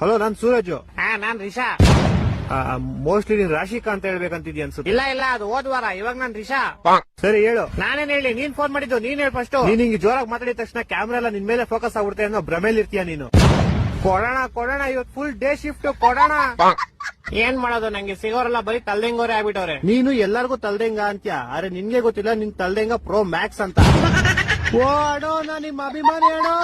Hello ನಾನ್ ಸೂರಜ್. ಹಾ ನಾನ್ Risha. Mostly ನೀನ್ ರಾಶಿಕಾ ಅಂತ ಹೇಳ್ಬೇಕಂತಿದ್ಯ ಅನ್ಸುತ್ತೆ. ಇಲ್ಲ ಇಲ್ಲ ಅದು ಹೋದ್ ವಾರ. ಇವಾಗ ನಾನ್ ರಿಷಾ. ಸರಿ ಹೇಳು. ನಾನೇನ್ ಹೇಳಿ ನೀನ್ ಫೋನ್ ಮಾಡಿದ್ದು ನೀನ್ ಹೇಳಿ ಫಸ್ಟ್ ನೀನ್ ಹಿಂಗ್ ಜೋರಾಗಿ ಮಾತಾಡಿದ ತಕ್ಷಣ ಕ್ಯಾಮ್ರಾ ಎಲ್ಲ ನಿನ್ ಮೇಲೆ ಫೋಕಸ್ ಆಗ್ಬಿಡುತ್ತೆ ಅನ್ನೋ ಭ್ರಮೇಲಿ ಇರ್ತೀಯ ನೀನು. ಕೊಡೋಣ ಕೊಡೋಣ ಇವತ್ ಫುಲ್ ಡೇ ಶಿಫ್ಟ್ ಕೊಡೋಣ. ಏನ್ ಮಾಡೋದು ನಂಗೆ? ಸಿಗೋರೆಲ್ಲ ಬರೀ ತಲ್ದೆಂಗೋರೇ ಆಗ್ಬಿಟ್ಟವ್ರೆ. ನೀನು ಎಲ್ಲಾರ್ಗೂ ತಲ್ದೆಂಗ ಅಂತ್ಯ? ಅರೆ ನಿನ್ಗೆ ಗೊತ್ತಿಲ್ಲ ನಿನ್ ತಲ್ದೆಂಗ ಪ್ರೋ ಮ್ಯಾಕ್ಸ್ ಅಂತ. ಓ ಅಡೋ ನಾ ನಿಮ್ಮ ಅಭಿಮಾನಿ ಅಡೋ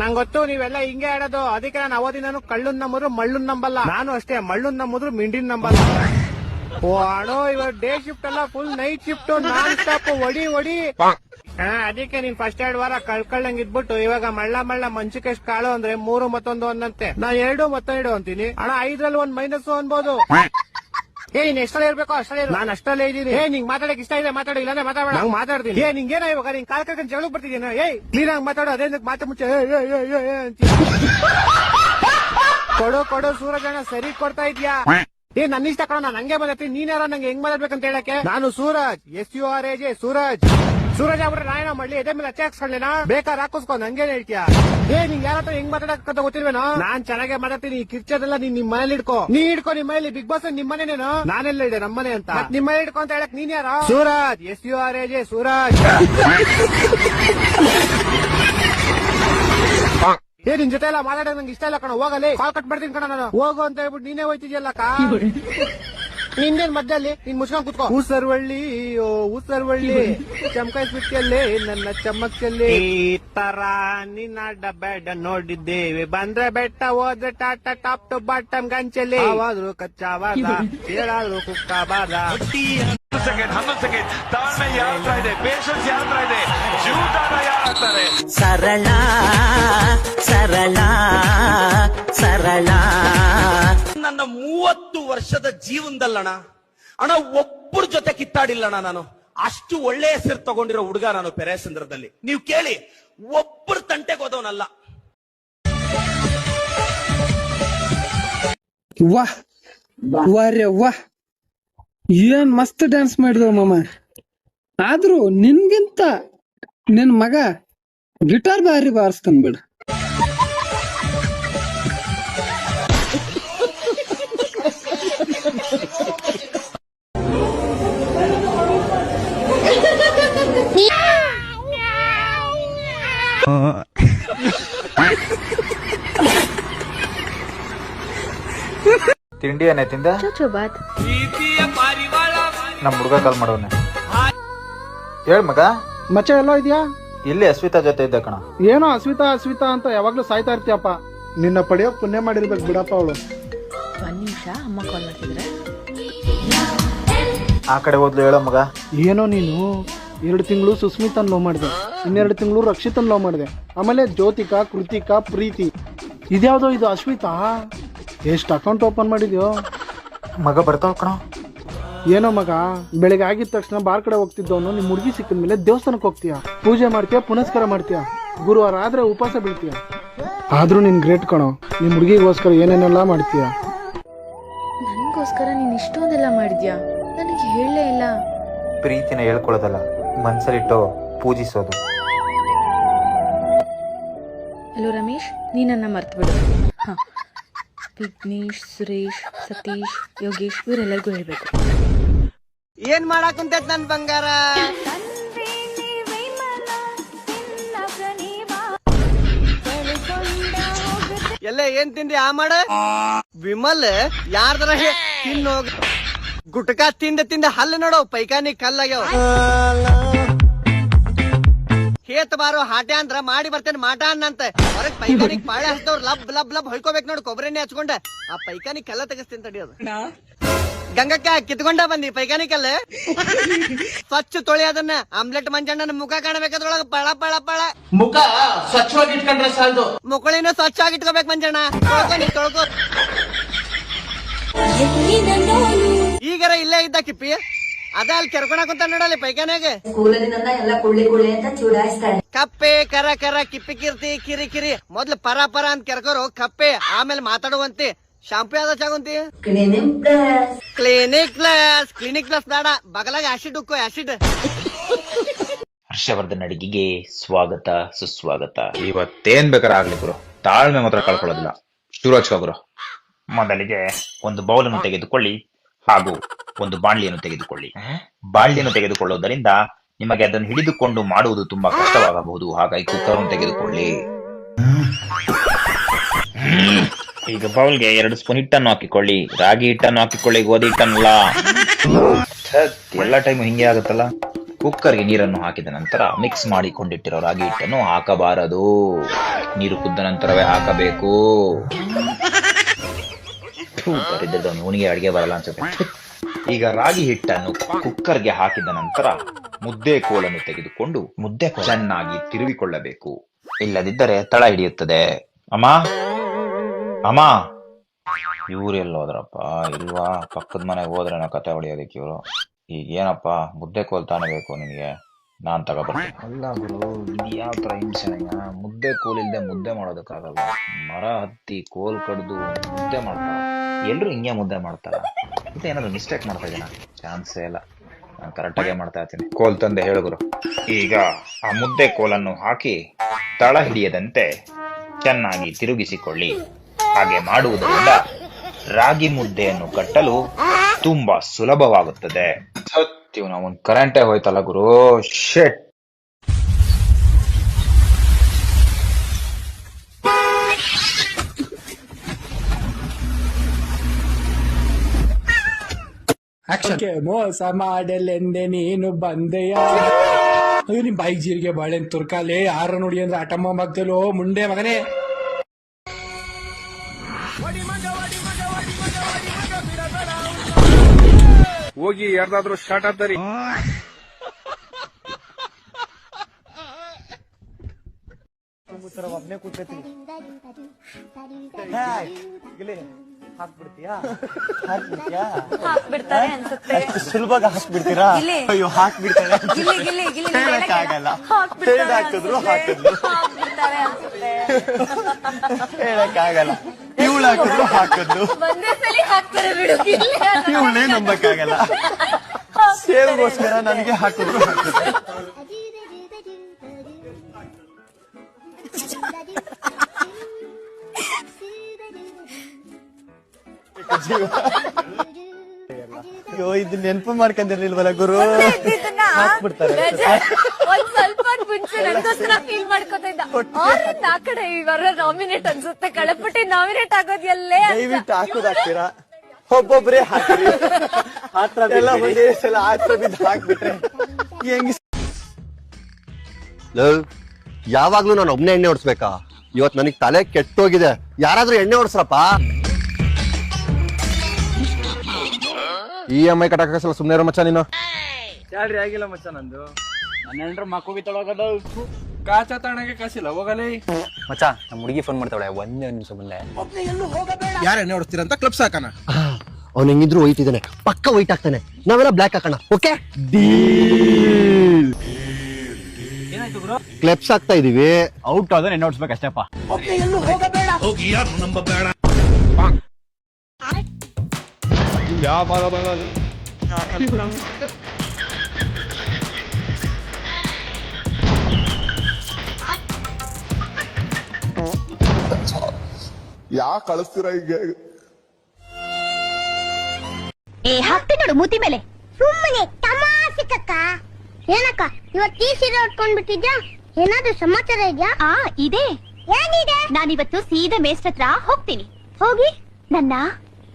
ನಂಗ್ ಗೊತ್ತು ನೀವೆಲ್ಲ ಹಿಂಗೆ ಆಡೋದು. ಅದಕ್ಕೆ ನಾನು ಅವಧಿನೂ ಕಳ್ಳನ್ ನಂಬರು ಮಳ್ಳನ್ ನಂಬಲ್ಲ. ನಾನು ಅಷ್ಟೇ ಮಳ್ಳನ್ ನಮ್ಮದ್ರು ಮಿಂಡಿನ್ ನಂಬಲ್ಲ. ಓ ಅಡೋ ಇವಾಗ ಡೇ ಶಿಫ್ಟ್ ಅಲ್ಲ full night shift non stop ಒಡಿ. ಒಡಿ ಹಾ ಅದಕ್ಕೆ ನೀನ್ ಫಸ್ಟ್ ಎರಡ್ ವಾರ ಕಳ್ಕೊಳ್ಳಂಗ್ ಇದ್ಬಿಟ್ಟು ಇವಾಗ ಮಳ್ಳ ಮಳ್ಳ ಮಂಚಕ್ಕೆಷ್ಟು ಕಾಳು ಅಂದ್ರೆ ಮೂರು ಮತ್ತೊಂದು ಒಂದಂತೆ. ನಾ ಎರಡು ಮತ್ತೊಂದು ಅಂತೀನಿ. ಅಣ್ಣ ಐದ್ರಲ್ಲಿ ಒಂದ್ ಮೈನಸ್ ಅನ್ಬೋದು ಏ ನೀನ್ ಎಷ್ಟಲ್ಲಿ ಇರ್ಬೇಕು ಅಷ್ಟೇ. ನಾನು ಅಷ್ಟಲ್ಲೇ ಇದ್ದೀನಿ. ಏ ನಿಂಗ್ ಮಾತಾಡಕ್ ಇಷ್ಟ ಇದೆ ಮಾತಾಡಿ ಇಲ್ಲಾಂದ್ರೆ ಮಾತಾಡೋಣ ನಾನು ಮಾತಾಡ್ತೀನಿ. ಏ ನಿಂಗೇನ ಇವಾಗ ನಿಂಗ್ ಕಾಲ್ ಕರ್ಕೊಂಡು ಜಗಳ ಬರ್ತಿದ್ದೀನಿ ಏಯ್ ಕ್ಲೀನ್ ಆಗಿ ಮಾತಾಡೋ ಅದೇ ಮಾತು ಮುಂಚೆ ಏ, ಏ, ಏ, ಏ, ಏ ಅಂತೀಯ. ಕೊಡು ಕೊಡು ಸೂರಜಣ್ಣ ಸರಿ ಕೊಡ್ತಾ ಇದ್ಯಾ? ಏ ನನ್ನ ಇಷ್ಟ ಕಣ ನಾನು ಹಂಗೆ ನೀನ್ ಯಾರೋ ನಂಗೆ ಹೆಂಗ್ ಮಾತಾಡ್ಬೇಕಂತ ಹೇಳಕ್ಕೆ? ನಾನು Suraj S U R A J Suraj. Suraj ಅವ್ರ ನಾಯನ ಮಾಡ್ಲಿ? ಎದೆ ಮೇಲೆ ಹಚ್ಚೆ ಹಾಕ್ಸ್ಕೊಳ್ಳೇನಾ ಬೇಕಾದ್ರೆ ಹಾಕಿಸ್ಕೊ ನಂಗೇನ್ ಹೇಳ್ತೀಯ? ಏ, ನಿಂಗ್ ಯಾರ ಹತ್ರ ಹೆಂಗ್ ಮಾತಾಡಕ್ಕಂತ ಗೊತ್ತಿಲ್ವೇನೋ? ನಾನ್ ಚೆನ್ನಾಗೆ ಮಾತಾಡ್ತೀನಿ, ಈ ಕಿರ್ಚದೆಲ್ಲ ನೀನ್ ನಿಮ್ ಮನೇಲಿ ಇಡ್ಕೋ ನೀ ಇಡ್ಕೋ ನಿಮ್ ಮನೇಲಿ, ಬಿಗ್ ಬಾಸ್ ನಿಮ್ ಮನೇನೇನೋ? ನಾನೆಲ್ಲ ಇದೆ ನಮ್ಮನೆ ಅಂತ. ನಿಮ್ ನಿಮ್ಮ ಮನೆ ಹಿಡ್ಕೊ ಅಂತ ಹೇಳಕ್ ನೀನ್ ಯಾರ? Suraj, S U R A J, Suraj. ಏ, ನಿನ್ ಜೊತೆ ಎಲ್ಲ ಮಾತಾಡೋದು ನಂಗೆ ಇಷ್ಟ ಇಲ್ಲ ಕಣ, ಹೋಗಲಿ. ಕಾಲ್ ಕಟ್ ಮಾಡ್ತೀನಿ ಕಣ ನಾನು. ಹೋಗು ಅಂತ ಹೇಳ್ಬಿಟ್ಟು ನೀನೇ ಹೋಯ್ತಿದ್ಯಲ್ಲ ಕಾ ನಿಂದೇನ್ ಮಧ್ಯದಲ್ಲಿ? ನೀನ್ ಮುಚ್ಕೊಂಡ್ ಕುತ್ಕೋ. ಊಸರ್ವಳ್ಳಿ ಓ ಊಸರ್ವಳ್ಳಿ ಸುತ್ತಲ್ಲಿ ನನ್ನ ಚಮಕಲ್ಲಿ ಈ ತರ ನಿನ್ನ ಬೇಡ ನೋಡಿದ್ದೇವೆ. ಬಂದ್ರೆ ಬೆಟ್ಟ ಹೋದ್ರೆ ಟಾಟಾ ಟಾಪ್ ಟು ಬಾಟಮ್ ಗಂಚಲಿ ಆವಾದ್ರು ಕಚ್ಚಾವಾದ ಹೇಳಾದ್ರು ಕುಕ್ಕಾಬಾದ. ಹನ್ನೊಂದು ಸೆಕೆಂಡ್ ಹನ್ನೊಂದು ಸೆಕೆಂಡ್. ತಾಳ್ಮೆ ಯಾರ ಇದೆ ಪೇಷನ್ಸ್ ಯಾರ ಇದೆ ಜೀವದಾನ ಯಾರ ಹತ್ತಾರೆ ಸರಳ ಸರಳ ಸರಳ. ನನ್ನ ಮೂವತ್ತು ವರ್ಷದ ಜೀವನದಲ್ಲಣ ಅಣ್ಣ ಒಬ್ಬರ ಜೊತೆ ಕಿತ್ತಾಡಿಲ್ಲಣ್ಣ ನಾನು. ಅಷ್ಟು ಒಳ್ಳೆ ಹೆಸರು ತಗೊಂಡಿರೋ ಹುಡುಗ ನಾನು ಪೆರೇಸಂದ್ರದಲ್ಲಿ. ನೀವು ಕೇಳಿ ಒಬ್ಬರ ತಂಟೆಗೆ ಹೋದವನಲ್ಲ. ವಾಹ್ ಏನ್ ಮಸ್ತ್ ಡ್ಯಾನ್ಸ್ ಮಾಡಿದವ ಮಾಮ. ಆದ್ರೂ ನಿನ್ಗಿಂತ ನಿನ್ ಮಗ ಗಿಟಾರ್ ಬಾರಿ ಬಾರಿಸ್ತಾನ ಬಿಡ. ತಿಂಡಿ ಏನೇ ತಿಂದ? ಚೋಚೋ ಬಾತ್ ನಮ್ಮ ಹುಡುಗ ಕಾಲ್ ಮಾಡವನೆ ಹೇಳ್ ಮಗ. ಮಚ್ಚ ಎಲ್ಲೋ ಇದೆಯಾ? ಇಲ್ಲಿ ಅಸ್ವಿತಾ ಜೊತೆ ಇದ್ದ ಕಣ. ಏನೋ ಅಸ್ವಿತಾ ಅಸ್ವಿತಾ ಅಂತ ಯಾವಾಗ್ಲೂ ಸಾಯ್ತಾ ಇರ್ತೀಯಪ್ಪ. ನಿನ್ನ ಪಡೆಯೋ ಪುಣ್ಯ ಮಾಡಿರ್ಬೇಕು ಬಿಡಪ್ಪ ಅವಳು. ಒಂದ್ ನಿಮಿಷ ಅಮ್ಮ ಕಾಲ್ ಮಾಡ್ತಿದ್ರೆ. ಆ ಕಡೆ ಹೋದ್ಲು ಹೇಳೋ ಮಗ. ಏನೋ ನೀನು ಎರಡು ತಿಂಗಳು ಸುಸ್ಮಿತನ್ ಲವ್ ಮಾಡಿದೆ. ಇನ್ನೆರಡು ತಿಂಗಳು ರಕ್ಷಿತನ್ ಲವ್ ಮಾಡಿದೆ. ಆಮೇಲೆ ಜ್ಯೋತಿಕಾ ಕೃತಿಕಾ ಪ್ರೀತಿ. ಇದ್ಯಾವುದೋ ಇದು ಅಶ್ವಿತಾ? ಎಷ್ಟು ಅಕೌಂಟ್ ಓಪನ್ ಮಾಡಿದ್ಯೋ? ಮಗ ಬರ್ತಾವ ಕಣ. ಏನೋ ಮಗ ಬೆಳಗ್ಗೆ ಆಗಿದ ತಕ್ಷಣ ಬಾರ್ ಕಡೆ ಹೋಗ್ತಿದ್ದವನು ನಿಮ್ಮ ಹುಡುಗಿ ಸಿಕ್ಕಿದ ಮೇಲೆ ದೇವಸ್ಥಾನಕ್ಕೆ ಹೋಗ್ತೀಯ? ಪೂಜೆ ಮಾಡ್ತೀಯ ಪುನಸ್ಕಾರ ಮಾಡ್ತೀಯ? ಗುರುವಾರ ಆದ್ರೆ ಉಪವಾಸ ಬೀಳ್ತೀಯ? ಆದ್ರೂ ನೀನ್ ಗ್ರೇಟ್ ಕಣೋ ನಿಮ್ಮ ಹುಡುಗಿಗೋಸ್ಕರ ಏನೇನೆಲ್ಲ ಮಾಡ್ತೀಯ? ನನಗೋಸ್ಕರ ನೀನ್ ಇಷ್ಟೊಂದೆಲ್ಲ ಮಾಡಿದ್ಯಾ? ನನಗೆ ಹೇಳಲೇ ಇಲ್ಲ. ಪ್ರೀತಿನ ಹೇಳ್ಕೊಳ್ಳೋದಲ್ಲ ಮನ್ಸಲ್ಲಿಟ್ಟು ಪೂಜಿಸೋದು. ಹಲೋ ರಮೇಶ್ ನೀನನ್ನ ಮರ್ತು ಬಿಡು ಹಾ ವಿಘ್ನೇಶ್, ಸುರೇಶ್, ಸತೀಶ್, ಯೋಗೇಶ್ ಇವರೆಲ್ಲರಿಗೂ ಹೇಳ್ಬೇಕು. ಏನ್ ಮಾಡಕ್ ನನ್ ಬಂಗಾರ? ಎಲ್ಲ, ಏನ್ ತಿಂದಿ ಆ ಮಾಡ? ವಿಮಲ್, ಯಾರ್ದರ ತಿನ್ನೋಗ ಗುಟ್ಕಾ ತಿಂದ ತಿಂದ ಹಲ್ಲು ನೋಡೋ, ಪೈಕಾನಿ ಕಲ್ಲಾಗ್ಯಾವ ಹೇತ್ ಬಾರೋ ಹಾಟೆ ಅಂದ್ರ ಮಾಡಿ ಬರ್ತೇನೆ ಮಾಟ ಅನ್ನಂತ. ಹೊರಗ್ ಪೈಖಾನಿಗ್ ಪಾಳೆ ಹಚ್ದವ್ರು ಲಬ್ ಲಬ್ ಲಬ್ ಹೊಯ್ಕೋಬೇಕು ನೋಡು ಕೊಬ್ಬರಿ ಎಣ್ಣೆ ಹಚ್ಕೊಂಡ. ಆ ಪೈಕಾನಿ ಕಲ್ಲ ತೆಗಿಸ್ತೀನಿ ತಡಿಯೋದು ಗಂಗಕ್ಕ ಕಿತ್ಕೊಂಡ ಬಂದಿ ಪೈಕಾನಿ ಕಲ್ಲ? ಸ್ವಚ್ಛ ತೊಳಿ ಅದನ್ನ. ಆಮ್ಲೆಟ್ ಮಂಜಣ್ಣನ ಮುಖ ಕಾಣಬೇಕಾದ್ರೊಳಗ ಪಳ ಪಳ ಪಳ. ಮುಖ ಸ್ವಚ್ಛವಾಗಿ ಇಟ್ಕೊಂಡ್ರೆ ಸಾಲದು. ಮುಕುಳಿನ ಸ್ವಚ್ಛ ಆಗಿ ಇಟ್ಕೋಬೇಕು ಮಂಜಣ್ಣ. ತೊಳ್ಕೊ ನೀ ತೊಳ್ಕೊ. ಈಗರ ಇಲ್ಲೇ ಇದ್ದ ಕಿಪ್ಪಿ. ಅದ ಅಲ್ಲಿ ಕೆರ್ಕೊಳಕ್ ಅಂತ ನೋಡಲ್ಲಿ ಪೈಖಾನ್ಯಾಗ ಸ್ಕೂಲದಿಂದ ಎಲ್ಲ ಕುಳ್ಳಿ ಕುಳ್ಳಿ ಅಂತ ಚೂಡಾಯಿಸ್ತಾಳೆ. ಕಪ್ಪೆ ಕರ ಕರ ಕಿಪ್ಪಿ ಕಿರ್ತಿ ಕಿರಿ ಕಿರಿ. ಮೊದ್ಲು ಪರ ಪರ ಅಂತ ಕೆರ್ಕೋರು ಕಪ್ಪೆ ಆಮೇಲೆ ಮಾತಾಡುವಂತೆ. ಶಾಂಪು ಯಾವ್ದ ಚಾಗುಂತಿ? ಕ್ಲಿನಿಕ್ ಪ್ಲಸ್ ಕ್ಲಿನಿಕ್ ಪ್ಲಸ್ ಬೇಡ. ಬಗಲಾಗ ಆಸಿಡ್ ಉಕ್ಕು ಆಸಿಡ್ ಹರ್ಷವರ್ಧನ್ ಅಡಿಗೆಗೆ ಸ್ವಾಗತ ಸುಸ್ವಾಗತ. ಇವತ್ತೇನ್ ಬೇಕಾರ ಆಗ್ಲಿ ಗುರು. ತಾಳ್ಮೆ ಮಾತ್ರ ಕಳ್ಕೊಳ್ಳೋದಿಲ್ಲ. ಶುರು ಹಚ್ಕೊಬ್ರು ಮೊದಲಿಗೆ ಒಂದು ಬೌಲನ್ನು ತೆಗೆದುಕೊಳ್ಳಿ. ಹಾಗೂ ಒಂದು ಬಾಣ್ಲಿಯನ್ನು ತೆಗೆದುಕೊಳ್ಳಿ. ಬಾಣ್ಲಿಯನ್ನು ತೆಗೆದುಕೊಳ್ಳುವುದರಿಂದ ನಿಮಗೆ ಅದನ್ನು ಹಿಡಿದುಕೊಂಡು ಮಾಡುವುದು ತುಂಬಾ ಕಷ್ಟವಾಗಬಹುದು. ಹಾಗಾಗಿ ಕುಕ್ಕರ್ ಅನ್ನು ತೆಗೆದುಕೊಳ್ಳಿ ಈಗ ಬೌಲ್ಗೆ ಎರಡು ಸ್ಪೂನ್ ಹಿಟ್ಟನ್ನು ಹಾಕಿಕೊಳ್ಳಿ. ರಾಗಿ ಹಿಟ್ಟನ್ನು ಹಾಕಿಕೊಳ್ಳಿ ಗೋಧಿ ಹಿಟ್ಟನ್ನಲ್ಲ. ಎಲ್ಲ ಟೈಮು ಹಿಂಗೆ ಆಗುತ್ತಲ್ಲ? ಕುಕ್ಕರ್ಗೆ ನೀರನ್ನು ಹಾಕಿದ ನಂತರ ಮಿಕ್ಸ್ ಮಾಡಿಕೊಂಡಿಟ್ಟಿರೋ ರಾಗಿ ಹಿಟ್ಟನ್ನು ಹಾಕಬಾರದು. ನೀರು ಕುದ್ದ ನಂತರವೇ ಹಾಕಬೇಕು. ಇವನಿಗೆ ಅಡಿಗೆ ಬರಲ್ಲ ಅನ್ಸುತ್ತೆ. ಈಗ ರಾಗಿ ಹಿಟ್ಟನ್ನು ಕುಕ್ಕರ್ಗೆ ಹಾಕಿದ ನಂತರ ಮುದ್ದೆ ಕೋಲನ್ನು ತೆಗೆದುಕೊಂಡು ಮುದ್ದೆ ಚೆನ್ನಾಗಿ ತಿರುವಿಕೊಳ್ಳಬೇಕು. ಇಲ್ಲದಿದ್ದರೆ ತಳ ಹಿಡಿಯುತ್ತದೆ. ಅಮ್ಮ? ಅಮ್ಮ? ಇವ್ರು ಎಲ್ಲಿ ಹೋದ್ರಪ್ಪ? ಇಲ್ವಾ? ಪಕ್ಕದ ಮನೆಗೆ ಹೋದ್ರೆ ನಾ ಕತೆ ಹೊಡಿಯೋದಕ್ಕೆ ಇವರು. ಈಗ ಏನಪ್ಪ? ಮುದ್ದೆ ಕೋಲ್ ತಾನೇ ಬೇಕು ನಿನಗೆ. ನಾನ್ ತಗೋಬೇಕು ಅಲ್ಲ ಗುರು, ಇದು ಯಾವ ಥರ ಮುದ್ದೆ ಕೋಲ್ ಇಲ್ದೆ ಮುದ್ದೆ ಮಾಡೋದಕ್ಕಾಗಲ್ಲ. ಮರ ಹತ್ತಿ ಕೋಲ್ ಕಡ್ದು ಮುದ್ದೆ ಮಾಡ್ತಾರ. ಎಲ್ರು ಹಿಂಗೆ ಮುದ್ದೆ ಮಾಡ್ತಾರ? ಮತ್ತೆ ಏನಾದ್ರು ಮಿಸ್ಟೇಕ್ ಮಾಡ್ತಾ ಚಾನ್ಸೇ ಇಲ್ಲ. ನಾನು ಕರೆಕ್ಟಾಗೆ ಮಾಡ್ತಾ ಇರ್ತೀನಿ. ಕೋಲ್ ತಂದೆ ಹೇಳುಗುರು ಈಗ ಆ ಮುದ್ದೆ ಕೋಲನ್ನು ಹಾಕಿ ತಳ ಹಿಡಿಯದಂತೆ ಚೆನ್ನಾಗಿ ತಿರುಗಿಸಿಕೊಳ್ಳಿ. ಹಾಗೆ ಮಾಡುವುದರಿಂದ ರಾಗಿ ಮುದ್ದೆಯನ್ನು ಕಟ್ಟಲು ತುಂಬಾ ಸುಲಭವಾಗುತ್ತದೆ. ಸತ್ಯ ಒಂದು ಕರೆಂಟೇ ಹೋಯ್ತಲ್ಲ ಗುರು. ಶೆಟ್ ಮೋಸ ಮಾಡಲೆಂದೆ ನೀನು ಬಂದೆಯ. ಅಯ್ಯೋ ನಿಮ್ ಬೈಕ್ ಜೀರಿಗೆ ಬಾಳೆನ್ ತುರ್ಕಾಲೆ ಯಾರ ನೋಡಿ ಅಂದ್ರೆ ಆಟಮ್ಮ ಮಗ್ದಲು. ಮುಂಡೆ ಮಗನೇ. ಹೋಗಿ ಯಾರ್ದಾದ್ರೂ ಸ್ಟಾರ್ಟ್ ಆಗ್ತಾರಿ ಹಾಕ್ಬಿಡ್ತಾರೆ ಅನ್ಸುತ್ತೆ ಸುಲಭವಾಗಿ ಹಾಕ್ಬಿಡ್ತೀರಾ. ಅಯ್ಯೋ ಹಾಕ್ಬಿಡ್ತಾರೆ ಗಿಲ್ಲಿ ಗಿಲ್ಲಿ ಗಿಲ್ಲಿ. ಹೇಳಕ್ಕಾಗಲ್ಲ. ಹಾಕ್ಬಿಡ್ತಾರೆ ಹೇಳ್ ಹಾಕಿದ್ರು ಅನ್ಸುತ್ತೆ. ಹಾಕಿದ್ರು. ಹಾಕ್ಬಿಡ್ತಾರೆ ಅನ್ಸುತ್ತೆ. ಹೇಳಕ್ಕಾಗಲ್ಲ ಇವಳು ಹಾಕಿದ್ರು ಹಾಕಿದ್ಲು ಒಂದೇ ಸಲ ಹಾಕ್ತಾರೆ ಬಿಡು ಗಿಲ್ಲಿ. ಇವಳೇ ನಂಬಕ್ಕಾಗಲ್ಲ ಸೇವ್ಗೋಸ್ಕರ ನನಗೆ ಹಾಕಿದ್ರು ಹಾಕಿದ್ರು ಅಯ್ಯೋ ಇದು ನೆನಪು ಮಾಡ್ಕೊಂಡಿರ್ಲಿಲ್ವಲ್ಲ ಗುರು? ಹಾಕ್ಬಿಡ್ತಾರೆ. ಒಂದ್ ಸ್ವಲ್ಪ ಹೊತ್ತು ಮುಂಚೆ ನಂಗೋಸ್ಕರ ಫೀಲ್ ಮಾಡ್ಕೊತಾ ಇದ್ದ. ಆರಿಂದ ಆ ಕಡೆ ನಾಮಿನೇಟ್ ಅನ್ಸುತ್ತೆ. ಕಳಪಟ್ಟಿ ನಾಮಿನೇಟ್ ಆಗೋದ್ ಎಲ್ಲೇ ಅಂತ. ದಯವಿಟ್ಟು ಹಾಕೋದ್ ಹಾಕ್ತೀರಾ? ಒಬ್ಬೊಬ್ರೇ ಹಾಕ್ರಿ ಎಲ್ಲ ಒಂದೇ ಸಲ ಆತ್ರ ಬಿದ್ದು ಹಾಕ್ಬಿಟ್ರೆ. ಹೆಂಗ್ ಯಾವಾಗ್ಲೂ ನಾನು ಒಬ್ನೇ ಎಣ್ಣೆ ಹೊಡ್ಸ್ಬೇಕಾ? ಇವತ್ ನನಗ್ ತಲೆ ಕೆಟ್ಟೋಗಿದೆ. ಯಾರಾದ್ರೂ ಎಣ್ಣೆ ಹೊಡ್ಸ್ರಪ್ಪ? ಇ ಎಂ ಐ ಕಟ್ಟಕಸಲ್ಲ ಸುಮ್ನೆ ಇರೋ ಮಚ್ಚ ನೀನು. ಚಾಲ್ರಿ ಆಗಿಲ್ಲ ಮಚ್ಚ ನಂದು. ಮಕ್ಕಳು ಮಕ್ಕಳಿಗೆ ತೊಳಗದ ಕಾಚ ತಾಣಗೆ ಕಾಸಿಲ್ಲ ಹೋಗಲೇ. ಮಚ್ಚ ನಮ್ಮ ಹುಡುಗಿ ಫೋನ್ ಮಾಡ್ತಾಳೆ ಒಂದೇ ನಿಮಿಷ ಬಂದೆ. ಯಾರ ಎಣ್ಣೆ ಹೊಡ್ಸ್ತೀರ ಅಂತ ಕ್ಲಬ್ಸ್ ಹಾಕಣ. ಅವ್ನು ಹೆಂಗಿದ್ರು ವೈಟ್ ಇದ್ದಾನೆ ಪಕ್ಕ ವೈಟ್ ಆಗ್ತಾನೆ ನಾವೆಲ್ಲ ಬ್ಲಾಕ್ ಹಾಕೋಣ ಓಕೆ ಕ್ಲೆಪ್ಸ್ ಆಗ್ತಾ ಇದೀವಿ. ಔಟ್ ಆದ್ರೆ ಎಣ್ಣೆ lang. ಯಾ ಕಳಿಸ್ತೀರ ಈಗ ಏ ಹಾಕ್ತಿ ನೋಡು ಮೂತಿ ಮೇಲೆ. ಸುಮ್ಮನೆ ತಮಾಸಿಕಕ್ಕ ಏನಕ್ಕ ಇವತ್ತು ಈ ಸೀರೆ ಉಟ್ಕೊಂಡ್ ಬಿಟ್ಟಿದ್ಯಾ ಏನಾದ್ರೂ ಸಮಾಚಾರ ಇದ್ಯಾ? ಆ ಇದೆ. ಏನಿದೆ? ನಾನಿವತ್ತು ಸೀದಾ ಮೇಷ್ಟ್ರ ಹತ್ರ ಹೋಗ್ತೀನಿ. ಹೋಗಿ? ನನ್ನ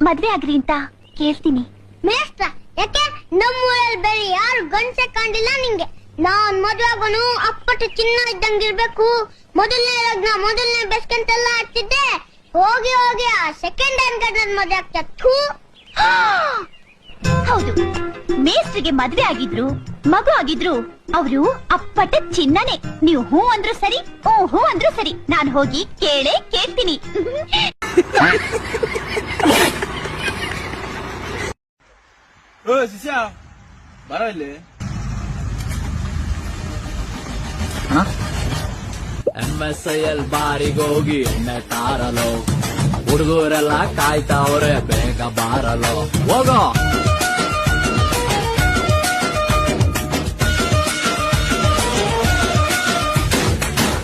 ಮದ್ವೆ ಆಗ್ರಿ ಅಂತ. ಕೇಳ್ತೀನಿ. ಮೇಸ್ತ ಯಾಕೆ? ನಮ್ಮೂರಲ್ಲಿ ಬೇರೆ ಯಾರು ಗಂಡ್ಸೆ ಕಂಡಿಲ್ಲ ನಿಂಗೆ? ನಾನ್ ಮದುವಾಗನು ಅಪ್ಪಟ ಅಪ್ಪಟ್ಟು ಚಿನ್ನ ಇದ್ದಂಗಿರ್ಬೇಕು. ಮೊದಲನೇ ಲಗ್ನ ಮೊದಲನೇ ಬೆಸ್ಕಂತೆಲ್ಲ ಆಗ್ತಿದ್ದೆ. ಹೋಗಿ ಹೋಗಿ ಆ ಸೆಕೆಂಡ್ ಹ್ಯಾಂಡ್ ಗಂಡನ ಮದ್ವೆ ಆಗ್ತು ಥೂ. ಹೌದು. ಮೇಸ್ತ್ರಿಗೆ ಮದ್ವೆ ಆಗಿದ್ರು ಮಗು ಆಗಿದ್ರು ಅವರು ಅಪ್ಪಟ ಚಿನ್ನನೆ. ನೀವು ಹೂ ಅಂದ್ರು ಸರಿ ಓ ಹೂ ಅಂದ್ರು ಸರಿ. ನಾನು ಹೋಗಿ ಕೇಳೇ ಕೇಳ್ತೀನಿ. ಓ ಶಿಷ್ಯ ಬರೋ ಇಲ್ಲಿ ಎಂ ಎಸ್ ಐ ಎಲ್ ಬಾರಿಗೋಗಿ ಎಣ್ಣೆ ತಾರಲು ಹುಡುಗರೆಲ್ಲ ಕಾಯ್ತಾವ್ರೆ ಬೇಗ ಬಾರಲು. ಹೋಗೋ.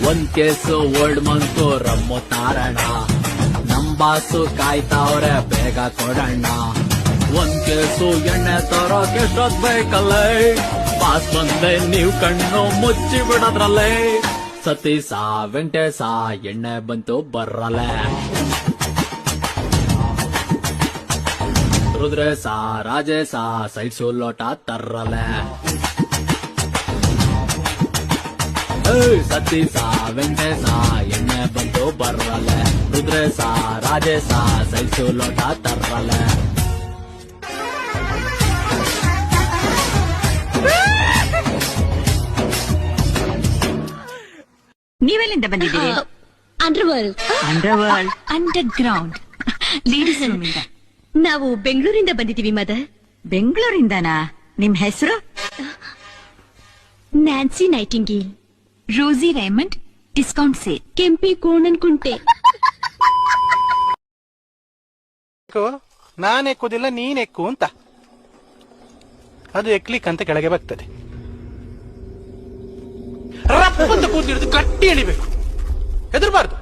ಒಂದ್ ಕೇಸು ಓಲ್ಡ್ ಮಂತು ರಮ್ಮು ತಾರಣ. ನಂಬ ಬಾಸು ಕಾಯ್ತಾವ್ರೆ ಬೇಗ ಕೊಡಣ್ಣ. ಒಂದ್ ಕೇಸು ಎಣ್ಣೆ ತರೋಕೆ ಎಷ್ಟೊತ್ ಬೇಕಲ್ಲೇ ಬಾಸ್ ಬಂದೆ ನೀವ್ ಕಣ್ಣು ಮುಚ್ಚಿ ಬಿಡೋದ್ರಲ್ಲೇ ಸತೀಸ ವೆಂಕಟೇಶ ಎಣ್ಣೆ ಬಂತು ಬರ್ರಲೆ ರುದ್ರೇಶ ರಾಜೇಶ ಸೈಡ್ಸು ಲೋಟ ತರ್ರಲೆ ಏಯ್ ಸತೀಶ ವೆಂಕಟೇಶ ಎಣ್ಣೆ ಬಂತು ಬರ್ರಲೆ ರುದ್ರೇಶ ರಾಜೇಶ ಸೈಡ್ಸು ಲೋಟ ತರ್ರಲೆ ನೀವೆಲ್ಲಿಂದ ಬಂದಿದ್ದೀರಿ? Underworld under world under ground ladies room ಇಂದ ನಾವು ಬೆಂಗಳೂರಿಂದ ಬಂದಿದ್ದೀವಿ ಮದರ್ ಬೆಂಗಳೂರಿಂದನಾ? ನಿಮ್ ಹೆಸರು? Nancy Nightingale Rosie Raymond discount say Kempi ಕೋಣನ್ ಕುಂಟೆ. ನಾನು ಎಕ್ಕುದಿಲ್ಲ ನೀನ್ ಎಕ್ಕು ಅಂತ. ಅದು ಎಕ್ಲಿಕ್ ಅಂತ ಕೆಳಗೆ ಬರ್ತದೆ. ರಪ್ಪಂತ ಕೂತಿಡಿದು ಗಟ್ಟಿ ಎಳಿಬೇಕು. ಹೆದರ್ಬಾರ್ದು.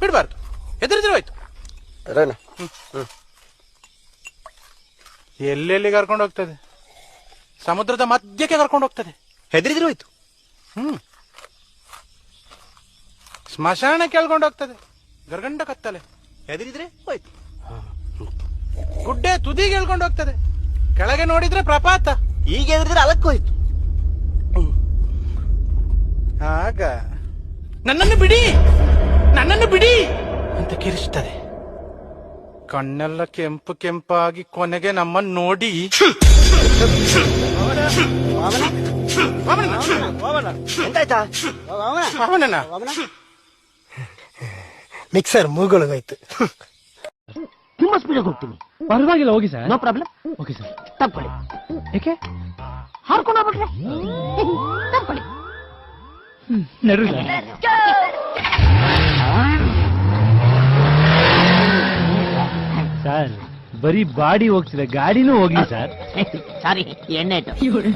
ಬಿಡಬಾರ್ದು. ಹೆದರಿದ್ರೆ ಹೋಯ್ತು. ಎಲ್ಲೆಲ್ಲಿ ಕರ್ಕೊಂಡು ಹೋಗ್ತದೆ? ಸಮುದ್ರದ ಮಧ್ಯಕ್ಕೆ ಕರ್ಕೊಂಡು ಹೋಗ್ತದೆ. ಹೆದರಿದ್ರೆ ಹೋಯ್ತು. ಹ್ಮ್. ಸ್ಮಶಾನ ಕೇಳ್ಕೊಂಡು ಹೋಗ್ತದೆ. ಗರ್ಗಂಡ ಕತ್ತಲೆ. ಹೆದರಿದ್ರೆ ಹೋಯ್ತು. ಗುಡ್ಡೆ ತುದಿಗೆ ಹೇಳ್ಕೊಂಡು ಹೋಗ್ತದೆ. ಕೆಳಗೆ ನೋಡಿದ್ರೆ ಪ್ರಪಾತ. ಈಗ ಹೆದರಿದ್ರೆ ಅಲಕ್ಕೆ ಹೋಯ್ತು. ಆಗ ನನ್ನನ್ನು ಬಿಡಿ! ನನ್ನನ್ನು ಬಿಡಿ! ಅಂತ ಕಿರಿಸ್ತದೆ ಕಣ್ಣೆಲ್ಲ ಕೆಂಪು ಕೆಂಪಾಗಿ ಕೊನೆಗೆ ನಮ್ಮನ್ನು ನೋಡಿ. ಅವನನ್ನ ಮಿಕ್ಸರ್ ಮೂಗೊಳಗೋಯ್ತು. ತುಂಬಾ ಸ್ಪೀಡ್ ಹೋಗ್ತೀನಿ. ಪರವಾಗಿಲ್ಲ ಹೋಗಿ sir. No problem okay sir. ತಪ್ಕೊಳ್ಳಿ ಏಕೆ? ಹಾರ್ಕೊಂಡು ಹೋಗ್ಬಿಟ್ರೆ? ತಪ್ಕೊಳ್ಳಿ ನಡ್ರಿ ಸರ್ ಬರೀ ಬಾಡಿ ಹೋಗ್ತಿದೆ ಗಾಡಿನೂ ಹೋಗ್ಲಿ ಸರ್ ಸಾರಿ ಎಣ್ಣೆ ಮೇರಿ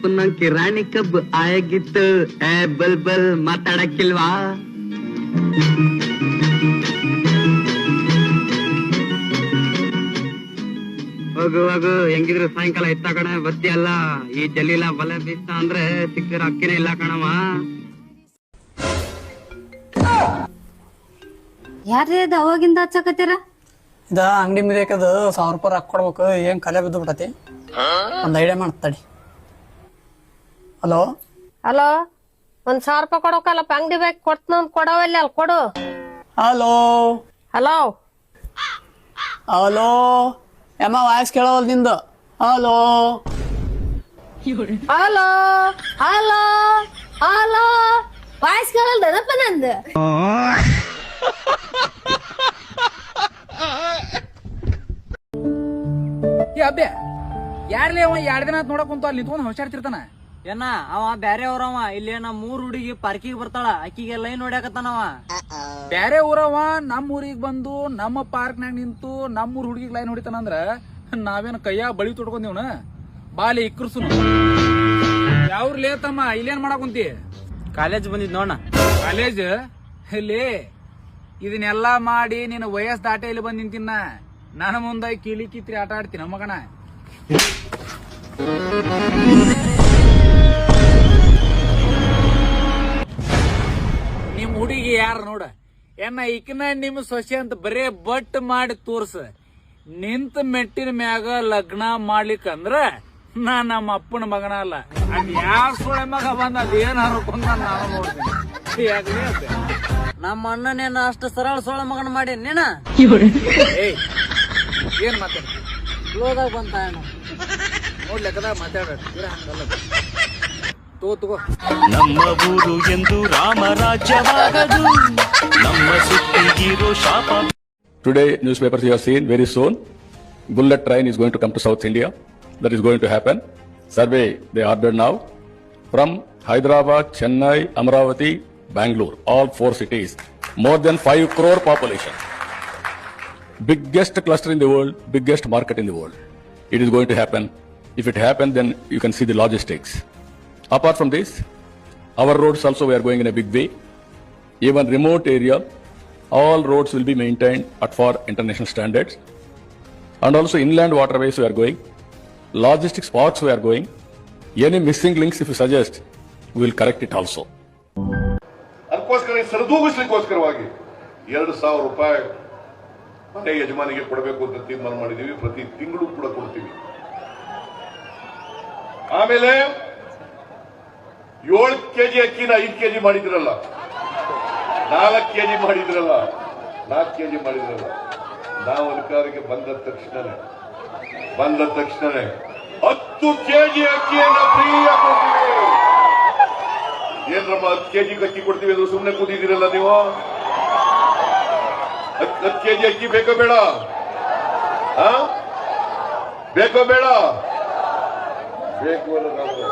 ಸಪ್ಪನ ಕಿರಾಣಿ ಕಬ್ ಆಯಾಗಿತ್ತು. ಏ ಬಲ್ ಬಲ್ ಮಾತಾಡಕ್ಕಿಲ್ವಾ? ಹೋಗು ಹೋಗು ಹೆಂಗಿದ್ರು ಸಾಯಂಕಾಲ ಎತ್ತ ಕಣ ಬತ್ತಿ ಅಲ್ಲ ಈ ಜಲೀಲ ಬಲೆ ಬೀಸ್ತ ಅಂದ್ರೆ ಸಿಕ್ಕಿರ ಅಕ್ಕಿನೇ ಇಲ್ಲ ಕಣವ ಯಾರೇ ಅವಾಗಿಂದ ಹಚ್ಚಕತ್ತೀರ? ಇದ ಅಂಗಡಿ ಮುರಿಯಕದು ಸಾವಿರ ರೂಪಾಯಿ ರೊಕ್ಕ ಕೊಡ್ಬೇಕು. ಏನ್ ಕಲೆ ಬಿದ್ದು ಬಿಡತಿ ಒಂದ್ ಐಡಿಯಾ ಮಾಡ್ತಾಡಿ ಹಲೋ? ಹಲೋ? ಒಂದ್ ಸಾವಿರ ರೂಪಾಯಿ ಕೊಡೋಕಲ್ಲಪ್ಪ ಅಂಗಡಿ ಬೇಕು ಕೊಡ್ತನ ಕೊಡವಲ್ಲ ಅಲ್ಲಿ ಕೊಡು. ಹಲೋ? ಹಲೋ? ಹಲೋ? ಯಮ್ಮ ವಾಯ್ಸ್ ಕೇಳವಲ್ ನಿಂದು. Hello? Hello? Hello? Hello? Voice ಕೇಳಲ್ದನಪ್ಪ ನಂದು. ಅಬ್ಬೆ ಯಾರ್ಲಿ ಅವ ಎರಡ್ ದಿನ ನೋಡಕ್ ಕುಂತ ಅಲ್ಲಿ ನಿಂತ್ಕೊಂಡು ಹೊಸಾಡ್ತಿರ್ತಾನ ಏನ ಅವ ಬ್ಯಾರೆ ಅವ್ರವ ಇಲ್ಲಿ ನಮ್ಮ ಮೂರ್ ಹುಡುಗಿ ಪಾರ್ಕಿಗೆ ಬರ್ತಾಳ ಆಕಿಗೆ ಲೈನ್ ಹೊಡ್ಯಾಕತ್ತಾನವ. ಬ್ಯಾರೆ ಊರವ ನಮ್ಮ ಊರಿಗೆ ಬಂದು ನಮ್ಮ ಪಾರ್ಕ್ನಾಗ ನಿಂತು ನಮ್ಮ ಊರ್ ಹುಡುಗಿಗೆ ಲೈನ್ ಹೊಡಿತಾನಂದ್ರ ನಾವೇನು ಕೈಯಾಗ ಬಳಿ ತೊಡ್ಕೊಂಡಿವ್ನ ಬಾಲಿ ಇಕ್ಕರ್ಸು ಯಾವ್ರ ಲೇತಮ್ಮ ಇಲ್ಲೇನ್ ಮಾಡಕ್ ಕುಂತಿ ಕಾಲೇಜ್ ಬಂದಿದ್ ನೋಡ ಕಾಲೇಜ್? ಇಲ್ಲಿ ಇದನ್ನೆಲ್ಲಾ ಮಾಡಿ ನಿನ್ನ ವಯಸ್ಸು ದಾಟ ಇಲ್ಲಿ ಬಂದ್ ನಿಂತಿನ ನನ್ನ ಮುಂದೆ ಕಿಲಿ ಕಿತ್ರಿ ಆಟ ಆಡ್ತೀನಿ ಮಗನ ಹುಡುಗಿ ಯಾರು ನೋಡ? ಏನ ಈಕಿನ ನಿಮ್ ಸೊಸೆ ಅಂತ ಬರೇ ಬಟ್ ಮಾಡಿ ತೋರ್ಸ. ನಿಂತ ಮೆಟ್ಟಿನ ಮ್ಯಾಗ ಲಗ್ನ ಮಾಡ್ಲಿಕ್ಕಂದ್ರ ನಾ ನಮ್ಮ ಅಪ್ಪನ ಮಗನ ಅಲ್ಲ. ಅದ್ ಯಾರ ಸುಳೆ ಮಗ ಬಂದ ಅದೇನ್ ಹರ್ಕೊಂಡ್ ನಾನು ನೋಡ್ತೀನಿ. ಅದ್? ನಮ್ಮ ಅಣ್ಣನೇನ ಅಷ್ಟು ಸರಳ ಸೋಳ ಮಗನ ಮಾಡಿ ನೀನ? ಏಯ್ ಏನ್ ಮಾತಾಡ್ತಿ? ಸ್ಲೋದಾಗ ಬಂತ ನೋಡ್ಲೆಕ್ಕದ ಮಾತಾಡ ಹಂಗಲ್ಲ. ತಗೋ ತಗೋ ನಮ್ಮ ಊರು ಎಂದು ರಾಮರಾಜ್ಯವಾಗದು ನಮ್ಮ ಸುತ್ತಿಗಿರೋ ಶಾಪ Today, newspapers you have seen very soon, bullet train is going to come to South India. That is going to happen. Survey they ordered now from Hyderabad, Chennai, Amravati, Bangalore, all four cities. More than 5 crore population. Biggest cluster in the world, biggest market in the world. It is going to happen. If it happens, then you can see the logistics. Apart from this, our roads also we are going in a big way. Even remote area, all roads will be maintained at for international standards. And also inland waterways we are going. Logistics parks we are going. Any missing links if you suggest, we will correct it also. ಅದಕ್ಕೋಸ್ಕರ ಸರಿದೂಗಿಸ್ಲಿಕ್ಕೋಸ್ಕರವಾಗಿ ಎರಡು ಸಾವಿರ ರೂಪಾಯಿ ಮನೆ ಯಜಮಾನಿಗೆ ಕೊಡಬೇಕು ಅಂತ ತೀರ್ಮಾನ ಮಾಡಿದೀವಿ ಪ್ರತಿ ತಿಂಗಳು ಕೂಡ ಕೊಡ್ತೀವಿ ಆಮೇಲೆ ಏಳು ಕೆಜಿ ಅಕ್ಕಿನ ಐದು ಕೆಜಿ ಮಾಡಿದ್ರಲ್ಲ. ನಾಲ್ಕು ಕೆಜಿ ಮಾಡಿದ್ರಲ್ಲ. ನಾಲ್ಕು ಕೆಜಿ ಮಾಡಿದ್ರಲ್ಲ. ನಾವು ಅಧಿಕಾರಕ್ಕೆ ಬಂದ ತಕ್ಷಣನೇ ಬಂದ ತಕ್ಷಣನೇ ಹತ್ತು ಕೆಜಿ ಅಕ್ಕಿಯನ್ನು ಫ್ರೀ ಕೊಡ್ತೀವಿ. ಏನ್ರಮ್ಮ ಹತ್ತು ಕೆಜಿ ಅಕ್ಕಿ ಕೊಡ್ತೀವಿ ಅದು ಸುಮ್ಮನೆ ಕೂತಿದ್ದೀರಲ್ಲ ನೀವು? ಹತ್ತು ಕೆಜಿ ಅಕ್ಕಿ ಬೇಕೋ ಬೇಡ? ಬೇಕೋ ಬೇಡ? ಬೇಕು ಅನ್ನೋದಾದ್ರೆ